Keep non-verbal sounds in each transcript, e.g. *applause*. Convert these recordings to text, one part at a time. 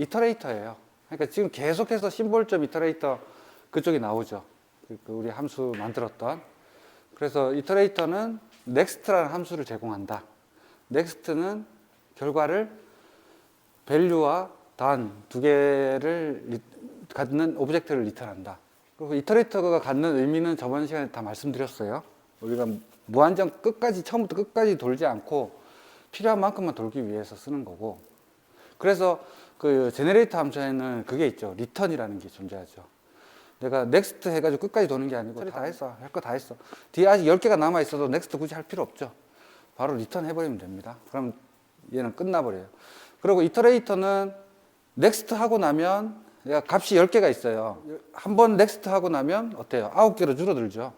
이터레이터예요. 그러니까 지금 계속해서 심볼점 이터레이터 그쪽이 나오죠. 그- 그 우리 함수 만들었던. 그래서 이터레이터는 넥스트라는 함수를 제공한다. 넥스트는 결과를 밸류와 단 두 개를 리- 갖는 오브젝트를 리턴한다. 그리고 이터레이터가 갖는 의미는 저번 시간에 다 말씀드렸어요. 우리가 무한정 끝까지 처음부터 끝까지 돌지 않고 필요한 만큼만 돌기 위해서 쓰는 거고. 그래서 그 제네레이터 함수에는 그게 있죠. 리턴이라는 게 존재하죠. 내가 넥스트 해가지고 끝까지 도는 게 아니고 다 했어. 할 거 다 했어. 뒤에 아직 10개가 남아 있어도 넥스트 굳이 할 필요 없죠. 바로 리턴 해버리면 됩니다. 그럼 얘는 끝나버려요. 그리고 이터레이터는 넥스트 하고 나면 얘가 값이 10개가 있어요. 한 번 넥스트 하고 나면 어때요? 9개로 줄어들죠.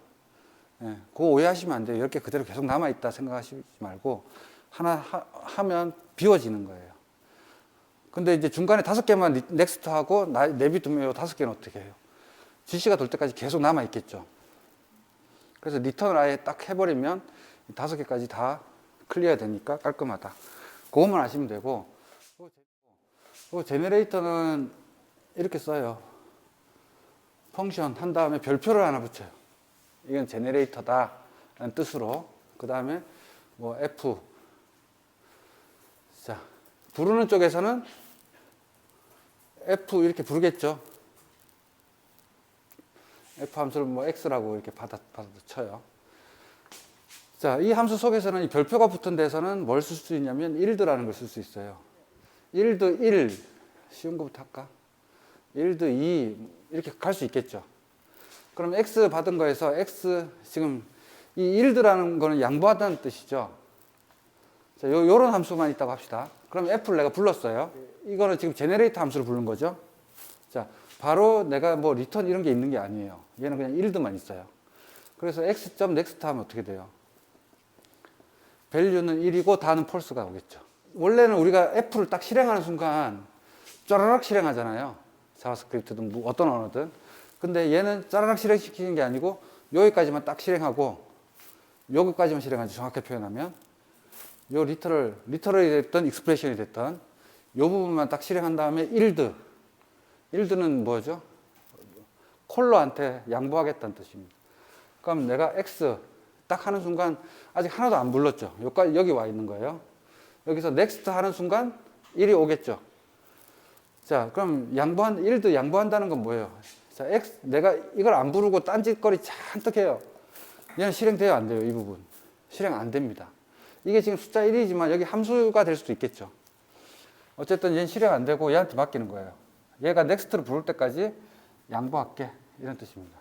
예, 그거 오해하시면 안 돼요. 10개 그대로 계속 남아있다 생각하시지 말고 하나 하, 하면 비워지는 거예요. 근데 이제 중간에 다섯 개만 리- 넥스트 하고 나- 내비두면 요 다섯 개는 어떻게 해요? GC가 돌 때까지 계속 남아 있겠죠. 그래서 리턴을 아예 딱 해버리면 이 다섯 개까지 다 클리어 되니까 깔끔하다. 그것만 아시면 되고, 그 제네레이터는 이렇게 써요. 펑션 한 다음에 별표를 하나 붙여요. 이건 제네레이터다. 라는 뜻으로. 그 다음에 뭐 F. 자, 부르는 쪽에서는 F 이렇게 부르겠죠. F 함수를 뭐 X라고 이렇게 받아, 받아 쳐요. 자, 이 함수 속에서는 이 별표가 붙은 데서는 뭘 쓸 수 있냐면 1드라는 걸 쓸 수 있어요. 1드 1, 쉬운 거부터 할까? 1드 2, 이렇게 갈 수 있겠죠. 그럼 X 받은 거에서 X, 지금 이 1드라는 거는 양보하다는 뜻이죠. 자, 요, 요런 함수만 있다고 합시다. 그럼 F를 내가 불렀어요. 이거는 지금 제네레이터 함수를 부른 거죠. 자, 바로 내가 뭐 리턴 이런 게 있는 게 아니에요. 얘는 그냥 1드만 있어요. 그래서 x.next 하면 어떻게 돼요? 밸류는 1이고 다는 폴스가 오겠죠. 원래는 우리가 F를 딱 실행하는 순간 짜라락 실행하잖아요. 자바스크립트든 뭐 어떤 언어든. 근데 얘는 짜라락 실행시키는 게 아니고 여기까지만 딱 실행하고 여기까지만 실행하지 정확하게 표현하면 요 리터럴, 리터럴이 됐던 익스프레션이 됐던 요 부분만 딱 실행한 다음에 1드. 1드는 뭐죠? 콜러한테 양보하겠다는 뜻입니다. 그럼 내가 X 딱 하는 순간 아직 하나도 안 불렀죠. 여기까지 여기 와 있는 거예요. 여기서 넥스트 하는 순간 1이 오겠죠. 자, 그럼 양보한 1도 양보한다는 건 뭐예요? 자, X 내가 이걸 안 부르고 딴짓거리 잔뜩 해요. 얘는 실행돼요, 안 돼요, 이 부분. 실행 안 됩니다. 이게 지금 숫자 1이지만 여기 함수가 될 수도 있겠죠. 어쨌든 얘는 실행 안 되고 얘한테 맡기는 거예요. 얘가 넥스트를 부를 때까지 양보할게. 이런 뜻입니다.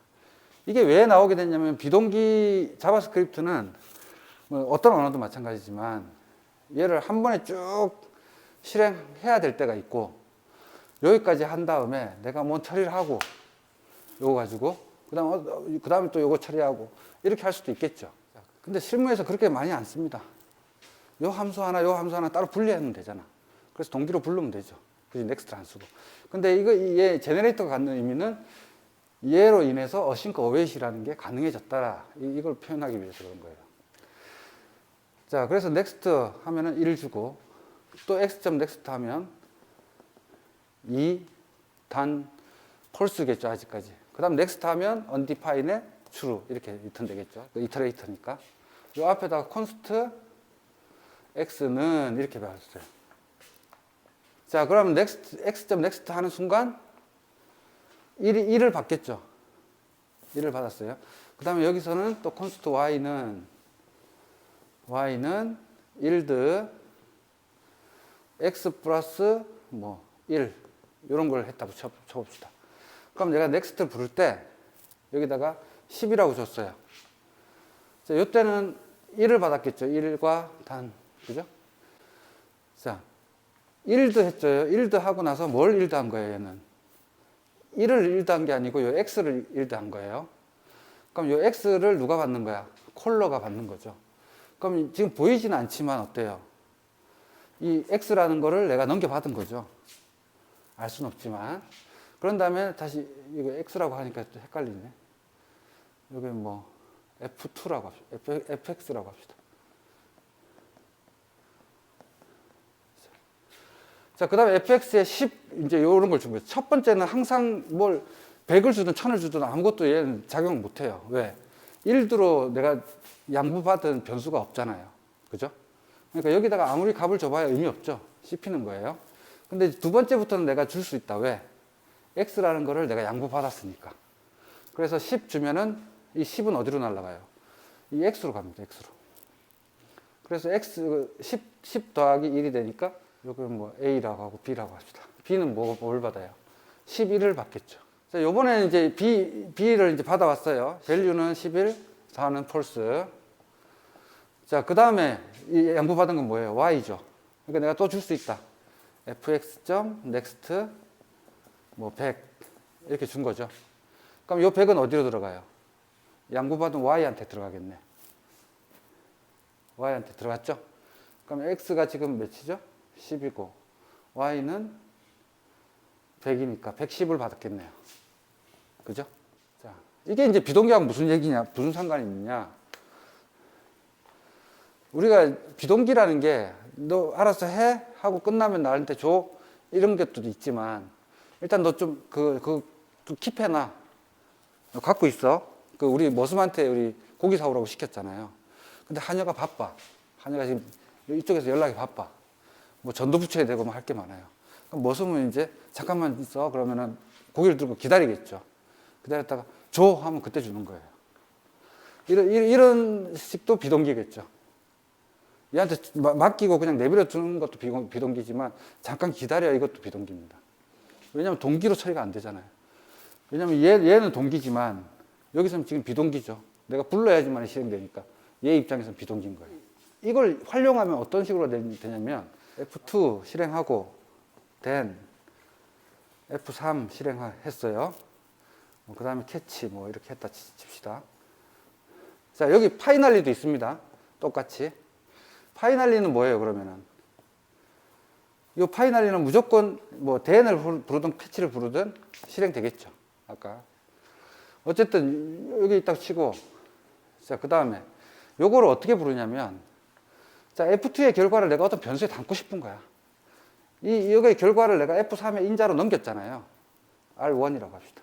이게 왜 나오게 됐냐면 비동기 자바스크립트는 뭐 어떤 언어도 마찬가지지만 얘를 한 번에 쭉 실행해야 될 때가 있고 여기까지 한 다음에 내가 뭐 처리를 하고 요거 가지고 그다음 그 다음에 또 요거 처리하고 이렇게 할 수도 있겠죠. 근데 실무에서 그렇게 많이 안 씁니다. 요 함수 하나 요 함수 하나 따로 분리하면 되잖아. 그래서 동기로 부르면 되죠. 그지 넥스트 안 쓰고. 근데 이거 얘 제네레이터가 갖는 의미는 얘로 인해서 어싱크 어웨이시라는 게 가능해졌다. 이- 이걸 표현하기 위해서 그런 거예요. 자, 그래서 넥스트 하면은 1 주고 또 x.next 하면 2 단 폴스겠죠, 아직까지. 그다음 넥스트 하면 undefine의 true 이렇게 리턴 되겠죠. 그 이터레이터니까. 요 앞에다가 const x는 이렇게 배웠어요. 자, 그럼 next x.next 하는 순간 1이 1을 받겠죠. 1을 받았어요. 그 다음에 여기서는 또 const y는 y는 1드 x 플러스 뭐 1, 이런 걸 했다 쳐, 쳐봅시다. 그럼 내가 넥스트를 부를 때 여기다가 10이라고 줬어요. 자, 이때는 1을 받았겠죠. 1과 단. 그죠? 자, 1드 했죠. 1드 하고 나서 뭘 1드 한 거예요, 얘는? 1을 1드 한게 아니고 요 x를 1드 한 거예요. 그럼 요 x를 누가 받는 거야? 콜러가 받는 거죠. 그럼 지금 보이지는 않지만 어때요? 이 x라는 거를 내가 넘겨받은 거죠. 알 수는 없지만. 그런 다음에 다시 이거 x라고 하니까 또 헷갈리네. 여기 뭐 f2라고 합시다. fx라고 합시다. 자, 그 다음에 fx에 10, 이제 요런 걸준 거예요. 첫 번째는 항상 뭘 100을 주든 1000을 주든 아무것도 얘는 작용 못 해요. 왜? 1드로 내가 양보받은 변수가 없잖아요. 그죠? 그러니까 여기다가 아무리 값을 줘봐야 의미 없죠. 씹히는 거예요. 근데 두 번째부터는 내가 줄 수 있다. 왜? x라는 거를 내가 양보받았으니까. 그래서 10 주면은 이 10은 어디로 날아가요? 이 x로 갑니다. x로. 그래서 x 10, 10 더하기 1이 되니까 여기는 뭐 a라고 하고 b라고 합시다. b는 뭐, 뭘 받아요? 11을 받겠죠. 자, 요번에는 이제 b, b를 이제 받아왔어요. 밸류는 11, 4는 false. 자, 그 다음에 이 양보받은 건 뭐예요? y죠. 그러니까 내가 또 줄 수 있다. fx 점 next 뭐100 이렇게 준 거죠. 그럼 요 100은 어디로 들어가요? 양보받은 y한테 들어가겠네. y한테 들어갔죠? 그럼 x가 지금 몇이죠? 10이고 y는 100이니까 110을 받았겠네요. 그죠? 자, 이게 이제 비동기하고 무슨 얘기냐? 무슨 상관이 있느냐? 우리가 비동기라는 게 너 알아서 해 하고 끝나면 나한테 줘 이런 것도 있지만 일단 너 좀 그 그 좀 킵해놔 너 갖고 있어 그 우리 머슴한테 우리 고기 사오라고 시켰잖아요 근데 한여가 바빠 한여가 지금 이쪽에서 연락이 바빠 뭐 전도 붙여야 되고 뭐할게 많아요 그럼 머슴은 이제 잠깐만 있어 그러면은 고기를 들고 기다리겠죠 기다렸다가 줘 하면 그때 주는 거예요 이런 이런- 식도 비동기겠죠 얘한테 마- 맡기고 그냥 내버려 두는 것도 비동- 비동기지만 잠깐 기다려 이것도 비동기입니다. 왜냐하면 동기로 처리가 안 되잖아요. 왜냐하면 얘, 얘는 동기지만 여기서는 지금 비동기죠. 내가 불러야지만 실행되니까 얘 입장에서는 비동기인 거예요. 이걸 활용하면 어떤 식으로 되- 되냐면 F2 실행하고 then F3 실행했어요. 그 다음에 캐치 뭐 이렇게 했다 치- 칩시다. 자 여기 파이널리도 있습니다. 똑같이. 파이널리는 뭐예요, 그러면은? 이 파이널리는 무조건 뭐 대엔을 부르- 부르든 캐치를 부르든 실행되겠죠. 아까. 어쨌든 여기 딱 치고 자, 그 다음에 요거를 어떻게 부르냐면 자, F2의 결과를 내가 어떤 변수에 담고 싶은 거야. 이 여기의 결과를 내가 F3의 인자로 넘겼잖아요. R1이라고 합시다.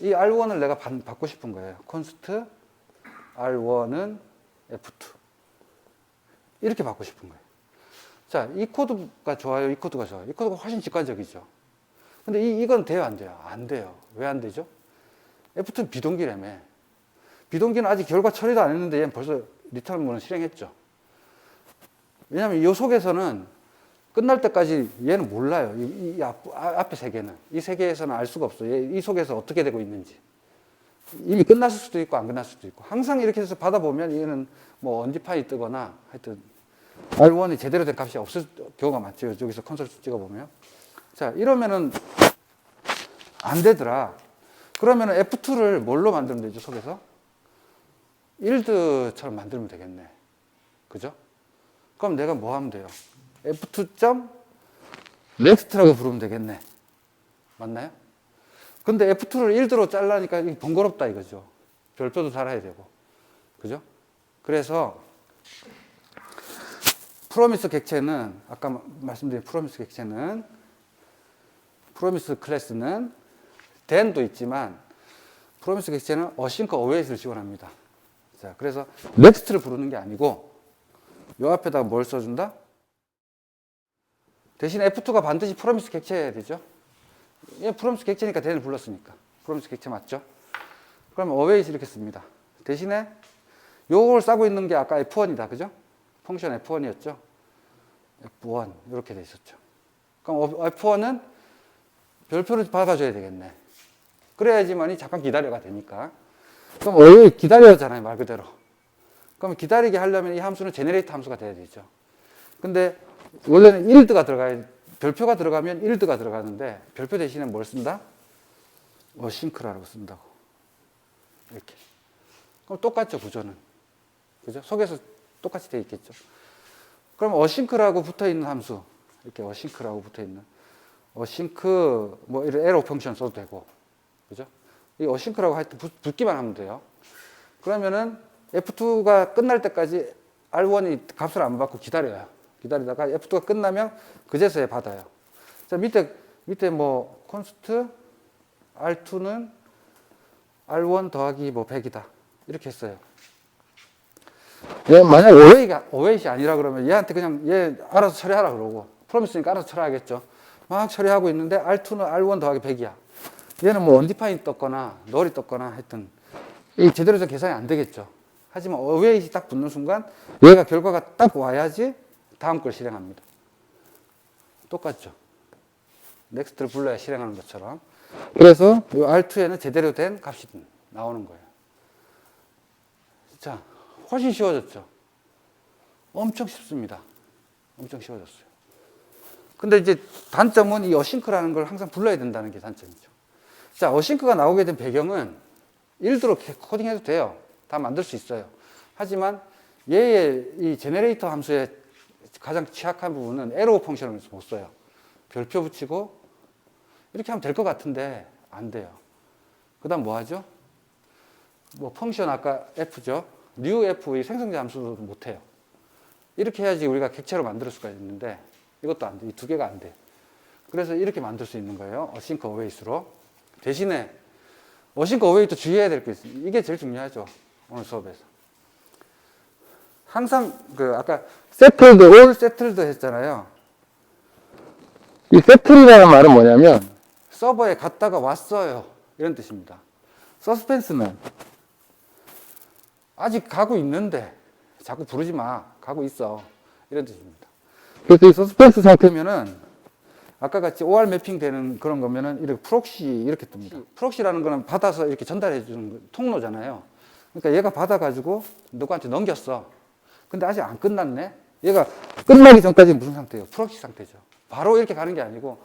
이 R1을 내가 받, 받고 싶은 거예요. const R1은 F2. 이렇게 받고 싶은 거예요. 자, 이 코드가 좋아요? 이 코드가 좋아요? 이 코드가 훨씬 직관적이죠. 근데 이, 이건 돼요? 안 돼요? 안 돼요. 왜 안 되죠? F2는 비동기라며. 비동기는 아직 결과 처리도 안 했는데 얘는 벌써 리턴문을 실행했죠. 왜냐하면 이 속에서는 끝날 때까지 얘는 몰라요. 이, 이 앞, 아, 앞에 세 개는. 이세 개에서는 알 수가 없어요. 얘- 이 속에서 어떻게 되고 있는지. 이미 끝났을 수도 있고 안 끝났을 수도 있고. 항상 이렇게 해서 받아보면 얘는 뭐 언디파이 뜨거나 하여튼 R1이 제대로 된 값이 없을 경우가 많죠. 여기서 컨솔 찍어보면. 자, 이러면은 안 되더라. 그러면은 F2를 뭘로 만들면 되죠, 속에서? 일드처럼 만들면 되겠네. 그죠? 그럼 내가 뭐 하면 돼요? F2점 next라고 부르면 되겠네. 맞나요? 근데 F2를 1드로 잘라니까 번거롭다 이거죠. 별표도 달아야 되고. 그죠? 그래서 프로미스 객체는 아까 마- 말씀드린 프로미스 객체는 프로미스 클래스는 then도 있지만 프로미스 객체는 어싱크 어웨이스를 지원합니다. 자, 그래서 next를 부르는 게 아니고 요 앞에다가 뭘 써준다? 대신 F2가 반드시 프로미스 객체여야 되죠. 얘 프로미스 객체니까 then을 불렀으니까 프로미스 객체 맞죠? 그러면 어웨이스 이렇게 씁니다. 대신에 요걸 싸고 있는 게 아까 F1이다. 그죠? 펑션 F1이었죠? F1 이렇게 돼 있었죠. 그럼 F1은 별표를 받아줘야 되겠네. 그래야지만이 잠깐 기다려가 되니까. 그럼 왜 기다려잖아요, 말 그대로. 그럼 기다리게 하려면 이 함수는 제네레이터 함수가 돼야 되죠. 근데 원래는 1드가 들어가야 별표가 들어가면 1드가 들어가는데 별표 대신에 뭘 쓴다? 어 싱크라고 쓴다고. 이렇게. 그럼 똑같죠, 구조는. 그죠? 속에서 똑같이 돼 있겠죠. 그럼 어싱크라고 붙어 있는 함수. 이렇게 어싱크라고 붙어 있는. 어싱크, 뭐, 이런 에러 펑션 써도 되고. 그죠? 이 어싱크라고 하여튼 붙, 붙기만 하면 돼요. 그러면은 F2가 끝날 때까지 R1이 값을 안 받고 기다려요. 기다리다가 F2가 끝나면 그제서야 받아요. 자, 밑에, 밑에 뭐, 콘스트 R2는 R1 더하기 뭐 100이다. 이렇게 했어요. 얘 만약 오웨이가, 오웨이이 아니라 그러면 얘한테 그냥 얘 알아서 처리하라 그러고, 프로미스니까 알아서 처리하겠죠. 막 처리하고 있는데 R2는 R1 더하기 100이야. 얘는 뭐 언디파인 떴거나, 널이 떴거나 했든, 이 제대로 된 계산이 안 되겠죠. 하지만 어웨이이 딱 붙는 순간 얘가 결과가 딱 와야지 다음 걸 실행합니다. 똑같죠. 넥스트를 불러야 실행하는 것처럼. 그래서 이 R2에는 제대로 된 값이 나오는 거예요. 자, 훨씬 쉬워졌죠. 엄청 쉽습니다. 엄청 쉬워졌어요. 근데 이제 단점은 이 어싱크라는 걸 항상 불러야 된다는 게 단점이죠. 자, 어싱크가 나오게 된 배경은 일드로 코딩해도 돼요. 다 만들 수 있어요. 하지만 얘의 이 제네레이터 함수의 가장 취약한 부분은 에로 펑션을 못 써요. 별표 붙이고 이렇게 하면 될 것 같은데 안 돼요. 그 다음 뭐 하죠? 뭐 펑션 아까 f죠. new f 이 생성자 함수도 못 해요. 이렇게 해야지 우리가 객체로 만들 수가 있는데 이것도 안 돼. 이 두 개가 안 돼. 그래서 이렇게 만들 수 있는 거예요. 어싱크 어웨이스로. 대신에 어싱크 어웨이도 주의해야 될 게 있어요. 이게 제일 중요하죠. 오늘 수업에서. 항상 그 아까 세틀드, 올 세틀드 했잖아요. 이 세틀이라는 말은 뭐냐면 서버에 갔다가 왔어요. 이런 뜻입니다. 서스펜스는 아직 가고 있는데 자꾸 부르지 마. 가고 있어. 이런 뜻입니다. 그래서 이 서스펜스 상태면은 아까 같이 OR 매핑 되는 그런 거면은 이렇게 프록시 이렇게 뜹니다. 프록시라는 거는 받아서 이렇게 전달해 주는 통로잖아요. 그러니까 얘가 받아가지고 누구한테 넘겼어. 근데 아직 안 끝났네? 얘가 끝나기 전까지 무슨 상태예요? 프록시 상태죠. 바로 이렇게 가는 게 아니고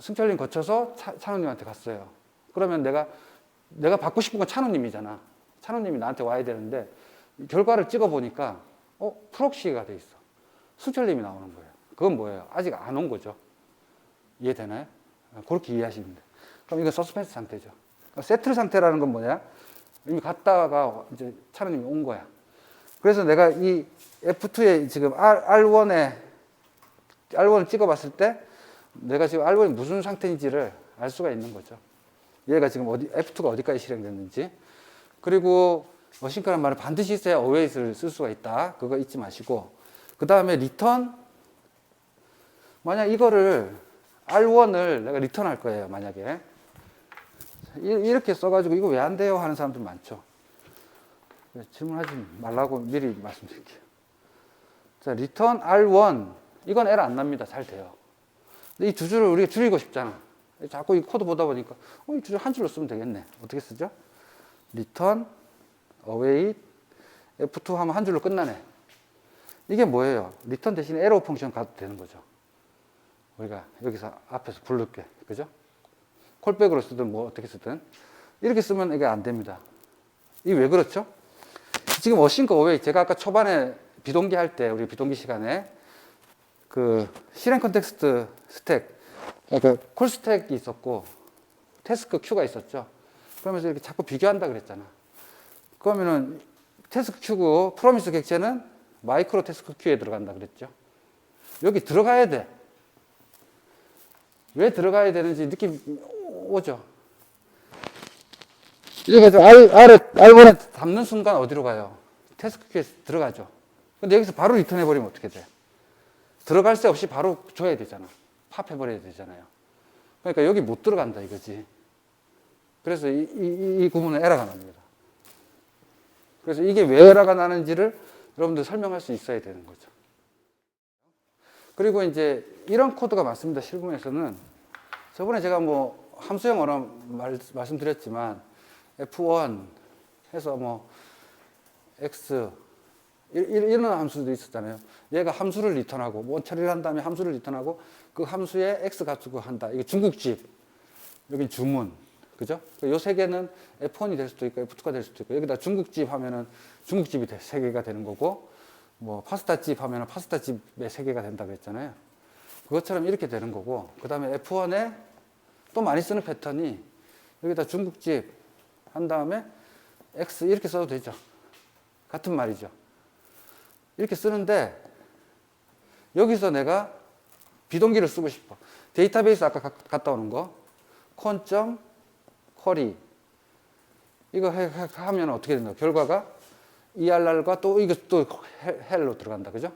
승철님 거쳐서 차, 찬호님한테 갔어요. 그러면 내가 내가 받고 싶은 건 찬호님이잖아. 찬호님이 나한테 와야 되는데 결과를 찍어 보니까 어 프록시가 돼 있어. 승철님이 나오는 거예요. 그건 뭐예요? 아직 안 온 거죠. 이해되나요? 그렇게 이해하시면 돼요. 그럼 이건 서스펜스 상태죠. 세틀 상태라는 건 뭐냐? 이미 갔다가 이제 찬호님이 온 거야. 그래서 내가 이 F2에 지금 R, R1에 R1을 찍어봤을 때 내가 지금 R1이 무슨 상태인지를 알 수가 있는 거죠. 얘가 지금 어디 F2가 어디까지 실행됐는지 그리고 머신크란 말을 반드시 있어야 always를 쓸 수가 있다. 그거 잊지 마시고 그 다음에 return 만약 이거를 R1을 내가 리턴 할 거예요. 만약에 이- 이렇게 써가지고 이거 왜 안 돼요 하는 사람들 많죠. 네, 질문하지 말라고 미리 말씀드릴게요. 자, return R1 이건 에러 안 납니다. 잘 돼요. 근데 이 두 줄을 우리가 줄이고 싶잖아. 자꾸 이 코드 보다 보니까 어, 이두줄한 줄로 쓰면 되겠네. 어떻게 쓰죠? return await F2 하면 한 줄로 끝나네. 이게 뭐예요? return 대신에 arrow 펑션 가도 되는 거죠. 우리가 여기서 앞에서 부를게. 그죠? 콜백으로 쓰든 뭐 어떻게 쓰든 이렇게 쓰면 이게 안 됩니다. 이게 왜 그렇죠? 지금 어싱크 어웨이 제가 아까 초반에 비동기 할 때 우리 비동기 시간에 그 실행 컨텍스트 스택 그러니까 콜 스택이 있었고 태스크 큐가 있었죠. 그러면서 이렇게 자꾸 비교한다 그랬잖아. 그러면은 태스크 큐고 프로미스 객체는 마이크로 태스크 큐에 들어간다 그랬죠. 여기 들어가야 돼. 왜 들어가야 되는지 느낌 오죠. 이제 그 R, R, R1에 담는 순간 어디로 가요? 태스크 큐에 들어가죠. 근데 여기서 바로 리턴 해버리면 어떻게 돼? 들어갈 새 없이 바로 줘야 되잖아. 팝해버려야 되잖아요. 그러니까 여기 못 들어간다 이거지. 그래서 이, 이, 이 구문은 에러가 납니다. 그래서 이게 왜 에러가 나는지를 여러분들 설명할 수 있어야 되는 거죠. 그리고 이제 이런 코드가 많습니다. 실무에서는 저번에 제가 뭐 함수형 언어 말, 말씀드렸지만 F1 해서 뭐 X 이런 함수도 있었잖아요. 얘가 함수를 리턴하고 뭐 처리를 한 다음에 함수를 리턴하고 그 함수에 X 값주고 한다. 이게 중국집 여긴 주문 그죠? 요 세 개는 F1이 될 수도 있고 F2가 될 수도 있고 여기다 중국집 하면은 중국집이 돼- 세 개가 되는 거고 뭐 파스타집 하면은 파스타집에 세 개가 된다 그랬잖아요. 그것처럼 이렇게 되는 거고 그 다음에 F1에 또 많이 쓰는 패턴이 여기다 중국집 한 다음에 X 이렇게 써도 되죠. 같은 말이죠. 이렇게 쓰는데 여기서 내가 비동기를 쓰고 싶어. 데이터베이스 아까 가- 갔다 오는 거 콘점 쿼리 이거 해, 해- 하면 어떻게 된다? 결과가 ERR과 또 이거 또 헬- 헬로 들어간다. 그죠?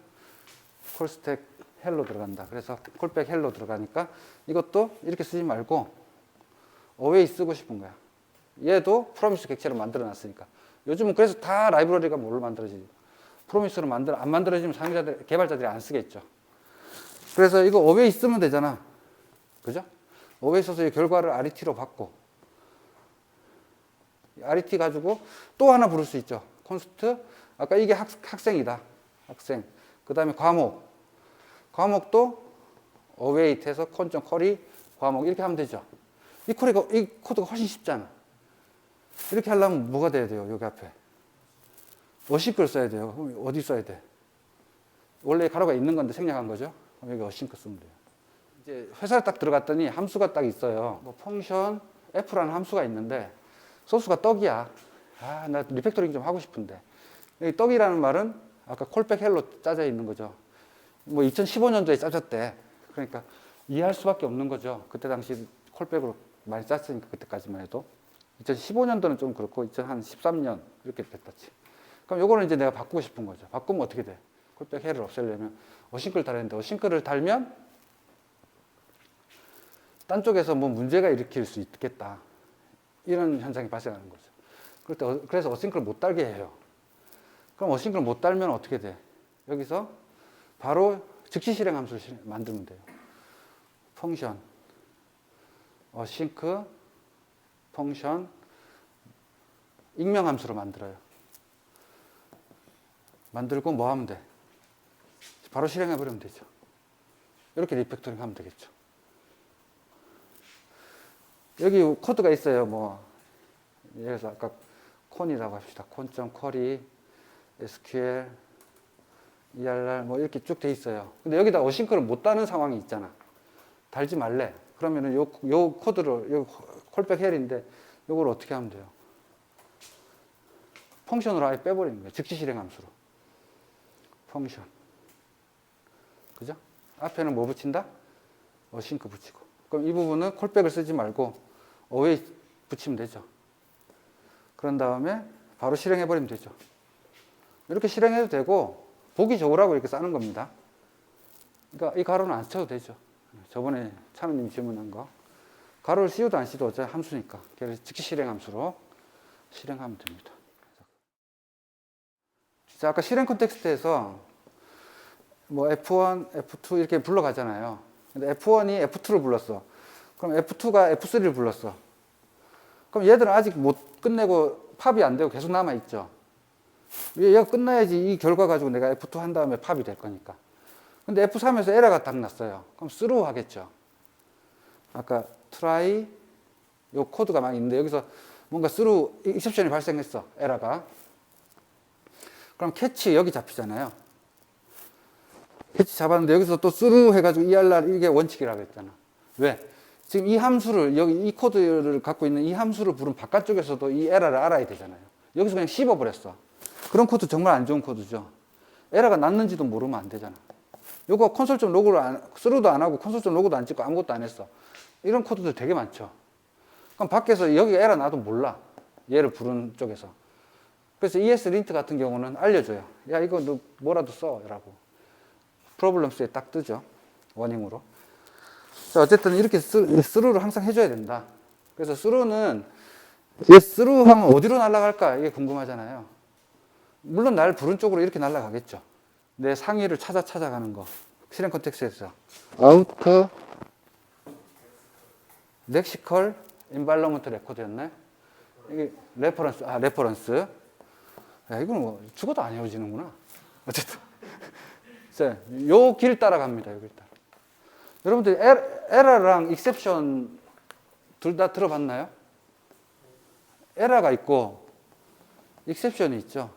콜스택 헬로 들어간다. 그래서 콜백 헬로 들어가니까 이것도 이렇게 쓰지 말고 어웨이 쓰고 싶은 거야. 얘도 프로미스 객체로 만들어 놨으니까. 요즘은 그래서 다 라이브러리가 뭘로 만들어지지? 프로미스로 만들어 안 만들어지면 사용자들 개발자들이 안 쓰겠죠. 그래서 이거 어웨이 쓰면 되잖아. 그죠? 어웨이 써서 이 결과를 RET로 받고 RET 가지고 또 하나 부를 수 있죠. 콘스트. 아까 이게 학, 학생이다. 학생. 그 다음에 과목. 과목도 어웨이트에서 콘점 커리 과목 이렇게 하면 되죠. 이 코드가, 이 코드가 훨씬 쉽잖아. 이렇게 하려면 뭐가 돼야 돼요? 여기 앞에. 어싱크를 써야 돼요. 그럼 어디 써야 돼? 원래 가로가 있는 건데 생략한 거죠. 그럼 여기 어싱크 쓰면 돼요. 이제 회사에 딱 들어갔더니 함수가 딱 있어요. 뭐 펑션 f라는 함수가 있는데 소스가 떡이야. 아, 나 리팩토링 좀 하고 싶은데. 이 떡이라는 말은 아까 콜백 헬로 짜져 있는 거죠. 뭐 2015년도에 짜졌대. 그러니까 이해할 수밖에 없는 거죠. 그때 당시 콜백으로 많이 짰으니까 그때까지만 해도. 2015년도는 좀 그렇고 2013년 이렇게 됐다지. 그럼 요거는 이제 내가 바꾸고 싶은 거죠. 바꾸면 어떻게 돼? 콜백 헬을 없애려면 어싱크를 달았는데 어싱크를 달면 딴 쪽에서 뭐 문제가 일으킬 수 있겠다. 이런 현상이 발생하는 거죠. 그럴 때 어- 그래서 어싱크를 못 달게 해요. 그럼 어싱크를 못 달면 어떻게 돼? 여기서 바로 즉시 실행 함수를 실- 만들면 돼요. 펑션 어싱크 펑션 익명 함수로 만들어요. 만들고 뭐 하면 돼? 바로 실행해 버리면 되죠. 이렇게 리팩토링 하면 되겠죠. 여기 코드가 있어요. 뭐 예를 들어서 아까 콘이라고 합시다. 쿼리 SQL ERR 뭐 이렇게 쭉 돼 있어요. 근데 여기다 어싱크를 못 다는 상황이 있잖아. 달지 말래. 그러면은 요, 요 코드를 요 콜백 헬인데 요걸 어떻게 하면 돼요? 펑션으로 아예 빼버리는 거예요. 즉시 실행 함수로. 펑션. 그죠? 앞에는 뭐 붙인다? 어싱크 붙이고. 그럼 이 부분은 콜백을 쓰지 말고 어웨이 붙이면 되죠. 그런 다음에 바로 실행해버리면 되죠. 이렇게 실행해도 되고, 보기 좋으라고 이렇게 싸는 겁니다. 그러니까 이 가로는 안 쳐도 되죠. 저번에 차nu님 질문한 거. 가로를 씌워도 안 씌워도 어차피 함수니까. 그래서 즉시 실행 함수로 실행하면 됩니다. 자, 아까 실행 컨텍스트에서 뭐 F1, F2 이렇게 불러가잖아요. 근데 F1이 F2를 불렀어. 그럼 F2가 F3를 불렀어. 그럼 얘들은 아직 못 끝내고 팝이 안 되고 계속 남아있죠. 얘가 끝나야지 이 결과 가지고 내가 F2 한 다음에 팝이 될 거니까. 근데 F3에서 에러가 딱 났어요. 그럼 스루 하겠죠. 아까 try 요 코드가 막 있는데 여기서 뭔가 스루 익셉션이 발생했어. 에러가. 그럼 캐치 여기 잡히잖아요. 캐치 잡았는데 여기서 또 스루 해가지고 ERR 이게 원칙이라고 했잖아. 왜? 지금 이 함수를 여기 이 코드를 갖고 있는 이 함수를 부른 바깥쪽에서도 이 에러를 알아야 되잖아요. 여기서 그냥 씹어버렸어. 그런 코드 정말 안 좋은 코드죠. 에러가 났는지도 모르면 안 되잖아. 요거 콘솔.점 로그를 안, 스루도 안 하고 콘솔.점 로그도 안 찍고 아무것도 안 했어. 이런 코드들 되게 많죠. 그럼 밖에서 여기 에러 나도 몰라. 얘를 부른 쪽에서. 그래서 ES 린트 같은 경우는 알려줘요. 야, 이거 너 뭐라도 써. 라고. 프로블럼스에 딱 뜨죠. 워닝으로. 자, 어쨌든 이렇게 스, 스루를 항상 해줘야 된다. 그래서 스루는, 얘 스루 하면 어디로 날아갈까? 이게 궁금하잖아요. 물론 날 부른 쪽으로 이렇게 날아가겠죠. 내 상위를 찾아 찾아가는 거. 실행 컨텍스트에서. 아우터 렉시컬 인발러먼트 레코드였나요? 이게 레퍼런스, 아, 레퍼런스. 야, 이건 뭐 죽어도 안 헤어지는구나. 어쨌든. *laughs* 자, 요길 따라갑니다. 요길 따라. 여러분들 에러, 에러랑 익셉션 둘 다 들어봤나요? 에러가 있고 익셉션이 있죠.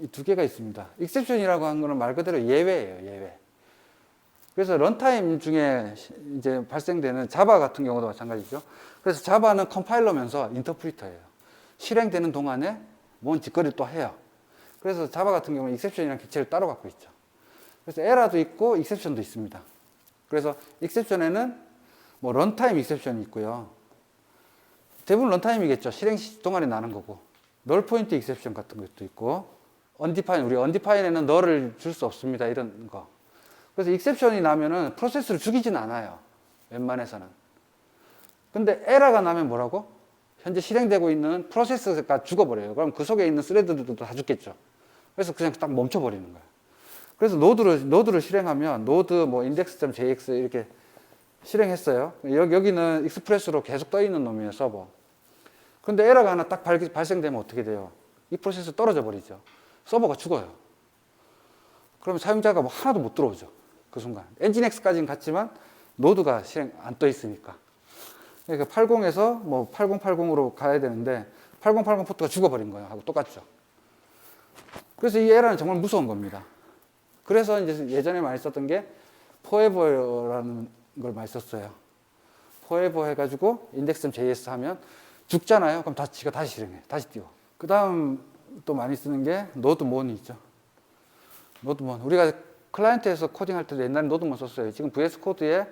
이 두 개가 있습니다. 익셉션이라고 하는 거는 말 그대로 예외예요, 예외. 그래서 런타임 중에 시- 이제 발생되는 자바 같은 경우도 마찬가지죠. 그래서 자바는 컴파일러면서 인터프리터예요. 실행되는 동안에 뭔 짓거리를 또 해요. 그래서 자바 같은 경우는 익셉션이랑 객체를 따로 갖고 있죠. 그래서 에러도 있고 익셉션도 있습니다. 그래서 익셉션에는 뭐 런타임 익셉션이 있고요. 대부분 런타임이겠죠. 실행 시 동안에 나는 거고. 널 포인트 익셉션 같은 것도 있고. 언디파인 우리 언디파인에는 널을 줄수 없습니다. 이런 거. 그래서 익셉션이 나면은 프로세스를 죽이진 않아요. 웬만해서는. 근데 에러가 나면 뭐라고? 현재 실행되고 있는 프로세스가 죽어버려요. 그럼 그 속에 있는 스레드들도 다 죽겠죠. 그래서 그냥 딱 멈춰버리는 거예요. 그래서 노드를, 노드를 실행하면 노드 뭐 index.jx 이렇게 실행했어요. 여기, 여기는 익스프레스로 계속 떠 있는 놈이에요, 서버. 근데 에러가 하나 딱 발, 발생되면 어떻게 돼요? 이 프로세스 떨어져 버리죠. 서버가 죽어요. 그러면 사용자가 뭐 하나도 못 들어오죠. 그 순간. 엔진엑스까지는 갔지만 노드가 실행 안 떠 있으니까. 그러니까 80에서 뭐 8080으로 가야 되는데 8080 포트가 죽어버린 거예요. 하고 똑같죠. 그래서 이 에러는 정말 무서운 겁니다. 그래서 이제 예전에 많이 썼던 게 forever라는 걸 많이 썼어요. forever 해가지고 index.js 하면 죽잖아요. 그럼 다시 지가 다시 실행해. 다시 띄워. 그 다음 또 많이 쓰는 게 노드몬이 있죠. 노드몬. 우리가 클라이언트에서 코딩할 때도 옛날에 노드몬 썼어요. 지금 VS 코드에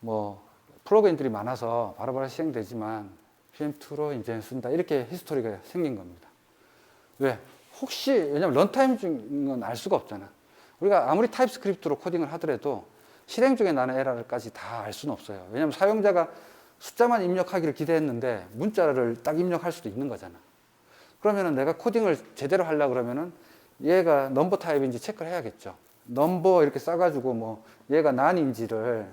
뭐 프로그램들이 많아서 바로바로 실행되지만 PM2로 이제 쓴다. 이렇게 히스토리가 생긴 겁니다. 왜? 혹시, 왜냐면 런타임 건알 수가 없잖아. 우리가 아무리 타입스크립트로 코딩을 하더라도 실행 중에 나는 에러를까지 다 알 수는 없어요. 왜냐면 사용자가 숫자만 입력하기를 기대했는데 문자를 딱 입력할 수도 있는 거잖아. 그러면은 내가 코딩을 제대로 하려고 그러면은 얘가 넘버 타입인지 체크를 해야겠죠. 넘버 이렇게 써가지고 뭐 얘가 난인지를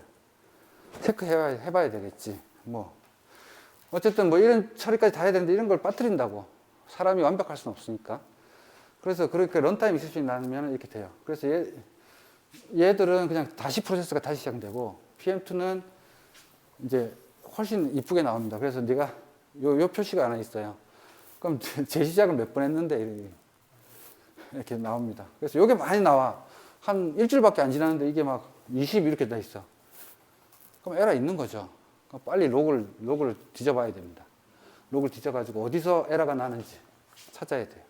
체크해봐야 해봐야 되겠지. 뭐 어쨌든 뭐 이런 처리까지 다 해야 되는데 이런 걸 빠뜨린다고 사람이 완벽할 수는 없으니까. 그래서 그렇게 런타임 익셉션이 나면 이렇게 돼요. 그래서 얘, 얘들은 그냥 다시 프로세스가 다시 시작되고 PM2는 이제 훨씬 이쁘게 나옵니다. 그래서 네가 요, 요 표시가 하나 있어요. 그럼 재시작을 몇 번 했는데 이렇게, 나옵니다. 그래서 요게 많이 나와. 한 일주일밖에 안 지났는데 이게 막 20 이렇게 돼 있어. 그럼 에러 있는 거죠. 빨리 로그를, 로그를 뒤져봐야 됩니다. 로그를 뒤져가지고 어디서 에러가 나는지 찾아야 돼요.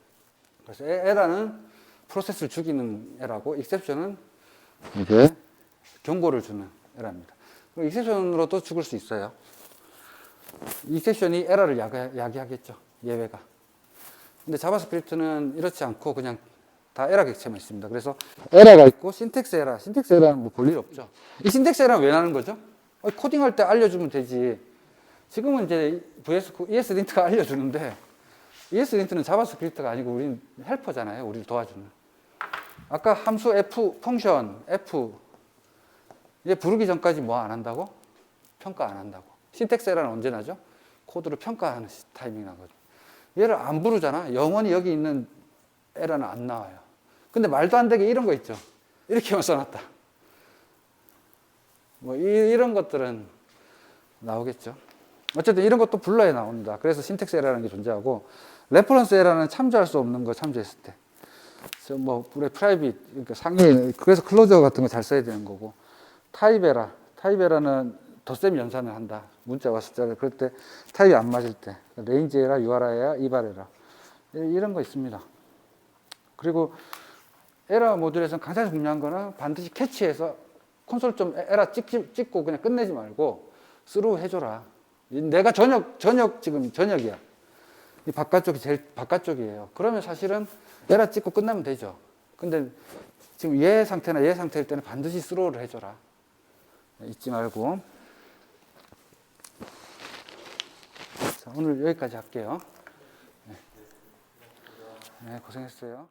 그래서 에- 에러는 프로세스를 죽이는 에러고, 익셉션은 이제 경고를 주는 에러입니다. 익셉션으로도 죽을 수 있어요. 익셉션이 에러를 야기, 야기하겠죠. 예외가. 근데 자바스크립트는 이렇지 않고 그냥 다 에러 객체만 있습니다. 그래서 에러가 있고 신텍스 에러, 신텍스 에러는 뭐 볼일 없죠. 이 신텍스 에러는 왜 나는 거죠? 어, 코딩할 때 알려주면 되지. 지금은 이제 VS, ES 린트가 알려주는데 ES 린트는 자바스크립트가 아니고 우리는 헬퍼잖아요. 우리를 도와주는. 아까 함수 F, 펑션 F 얘 부르기 전까지 뭐 안 한다고? 평가 안 한다고. 신텍스 에러는 언제 나죠? 코드를 평가하는 시- 타이밍 나거든. 얘를 안 부르잖아. 영원히 여기 있는 에러는 안 나와요. 근데 말도 안 되게 이런 거 있죠. 이렇게만 써놨다. 뭐 이, 런 것들은 나오겠죠. 어쨌든 이런 것도 불러야 나옵니다. 그래서 신텍스 에러라는 게 존재하고 레퍼런스 에러는 참조할 수 없는 거 참조했을 때. 뭐 우리 프라이빗 그러니까 상위 그래서 클로저 같은 거 잘 써야 되는 거고 타입 에러는 덧셈 연산을 한다. 문자와 숫자를 그럴 때 타입이 안 맞을 때 레인지 에러, URI 에러, 이발 에러 이런 거 있습니다. 그리고 에러 모듈에서는 가장 중요한 거는 반드시 캐치해서 콘솔 좀 에러 찍, 찍고 그냥 끝내지 말고 스루 해줘라. 이 내가 저녁, 저녁 지금 저녁이야. 이 바깥쪽이 제일 바깥쪽이에요. 그러면 사실은 에러 찍고 끝나면 되죠. 근데 지금 얘 상태나 얘 상태일 때는 반드시 스로우를 해줘라. 잊지 말고. 오늘 여기까지 할게요. 네, 네 고생했어요.